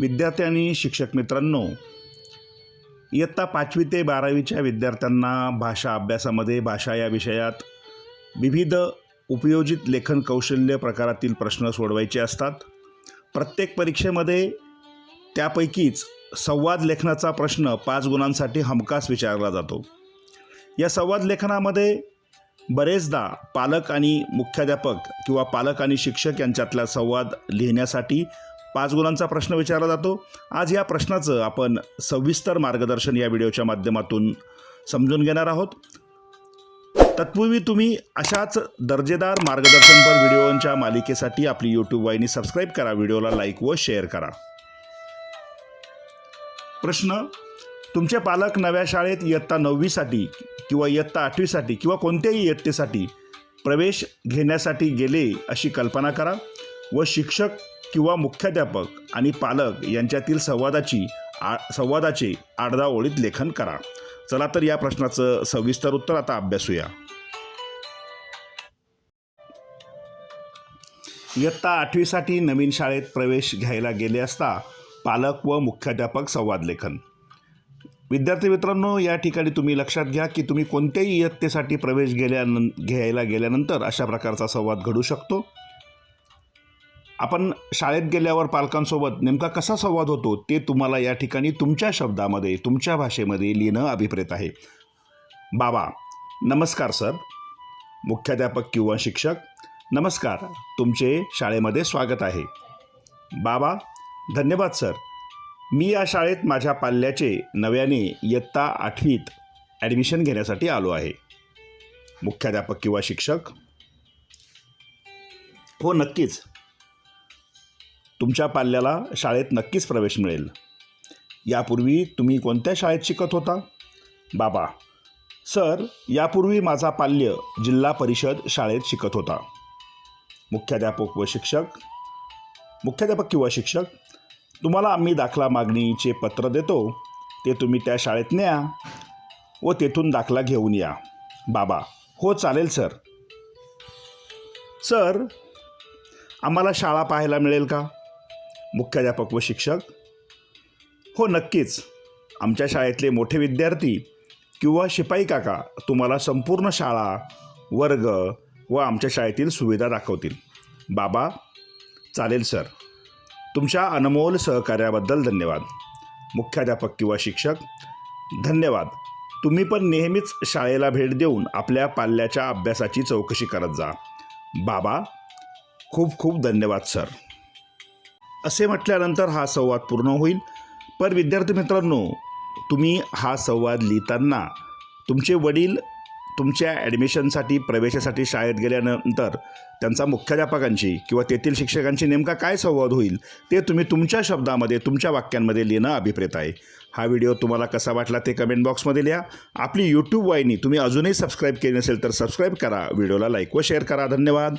विद्यार्थी आणि शिक्षक मित्रांनो इयत्ता पाचवी ते बारावीच्या विद्यार्थ्यांना भाषा अभ्यासामध्ये भाषा या विषयात विविध उपयोजित लेखन कौशल्य प्रकारातील प्रश्न सोडवायचे असतात. प्रत्येक परीक्षेमध्ये त्यापैकीच संवाद लेखनाचा प्रश्न पाच गुणांसाठी हमखास विचारला जातो. या संवाद लेखनामध्ये बरेचदा पालक आणि मुख्याध्यापक किंवा पालक आणि शिक्षक यांच्यातला संवाद लिहिण्यासाठी पाच गुणांचा प्रश्न विचारला जातो. आज या प्रश्नाचं आपण सविस्तर मार्गदर्शन या व्हिडिओच्या माध्यमातून समजून घेणार आहोत. तत्पूर्वी तुम्ही अशाच दर्जेदार मार्गदर्शनपर व्हिडिओंच्या मालिकेसाठी आपली यूट्यूब वाहिनी सबस्क्राईब करा व्हिडिओला लाईक व शेअर करा. प्रश्न तुमचे पालक नव्या शाळेत इयत्ता नववीसाठी किंवा इयत्ता आठवीसाठी किंवा कोणत्याही इयत्तेसाठी प्रवेश घेण्यासाठी गेले अशी कल्पना करा व शिक्षक किंवा मुख्याध्यापक आणि पालक यांच्यातील संवादाची आ संवादाचे आडदा ओळीत लेखन करा. चला तर या प्रश्नाचं सविस्तर उत्तर आता अभ्यासूया. इयत्ता आठवीसाठी नवीन शाळेत प्रवेश घ्यायला गेले असता पालक व मुख्याध्यापक संवाद लेखन. विद्यार्थी मित्रांनो या ठिकाणी तुम्ही लक्षात घ्या की तुम्ही कोणत्याही इयत्तेसाठी प्रवेश गेल्यानं घ्यायला गेल्यानंतर अशा प्रकारचा संवाद घडू शकतो. आपण शाळेत गेल्यावर पालकांसोबत नेमका कसा संवाद होतो ते तुम्हाला या ठिकाणी तुमच्या शब्दामध्ये तुमच्या भाषेमध्ये लिहिणं अभिप्रेत आहे. बाबा नमस्कार सर. मुख्याध्यापक किंवा शिक्षक नमस्कार. तुमचे शाळेमध्ये स्वागत आहे. बाबा धन्यवाद सर. मी या शाळेत माझ्या पाल्याचे नव्याने इयत्ता आठवीत ॲडमिशन घेण्यासाठी आलो आहे. मुख्याध्यापक किंवा शिक्षक? हो नक्कीच. तुमच्या पाल्याला शाळेत नक्कीच प्रवेश मिळेल. यापूर्वी तुम्ही कोणत्या शाळेत शिकत होता? बाबा सर यापूर्वी माझा पाल्य जिल्हा परिषद शाळेत शिकत होता. मुख्याध्यापक व शिक्षक मुख्याध्यापक किंवा शिक्षक तुम्हाला आम्ही दाखला मागणीचे पत्र देतो ते तुम्ही त्या शाळेत न्या व तेथून दाखला घेऊन या. बाबा हो चालेल सर. सर आम्हाला शाळा पाहायला मिळेल का? मुख्याध्यापक व शिक्षक? हो नक्कीच. आमच्या शाळेतले मोठे विद्यार्थी किंवा शिपाई काका तुम्हाला संपूर्ण शाळा वर्ग व आमच्या शाळेतील सुविधा दाखवतील. बाबा चालेल सर. तुमच्या अनमोल सहकार्याबद्दल धन्यवाद. मुख्याध्यापक किंवा शिक्षक धन्यवाद. तुम्ही पण नेहमीच शाळेला भेट देऊन आपल्या पाल्याच्या अभ्यासाची चौकशी करत जा. बाबा खूप खूप धन्यवाद सर. असे म्हटल्यानंतर हा संवाद पूर्ण होईल. पण विद्यार्थी मित्रांनो तुम्ही हा संवाद लिहिताना तुमचे वडील तुमच्या ॲडमिशनसाठी प्रवेशासाठी शाळेत गेल्यानंतर त्यांचा मुख्याध्यापकांशी किंवा तेथील शिक्षकांशी नेमका काय संवाद होईल ते तुम्ही तुमच्या शब्दामध्ये तुमच्या वाक्यांमध्ये लिहिणं अभिप्रेत आहे. हा व्हिडिओ तुम्हाला कसा वाटला ते कमेंट बॉक्समध्ये लिहा. आपली यूट्यूब वाहिनी तुम्ही अजूनही सबस्क्राईब केली नसेल तर सबस्क्राईब करा व्हिडिओला लाईक व शेअर करा. धन्यवाद.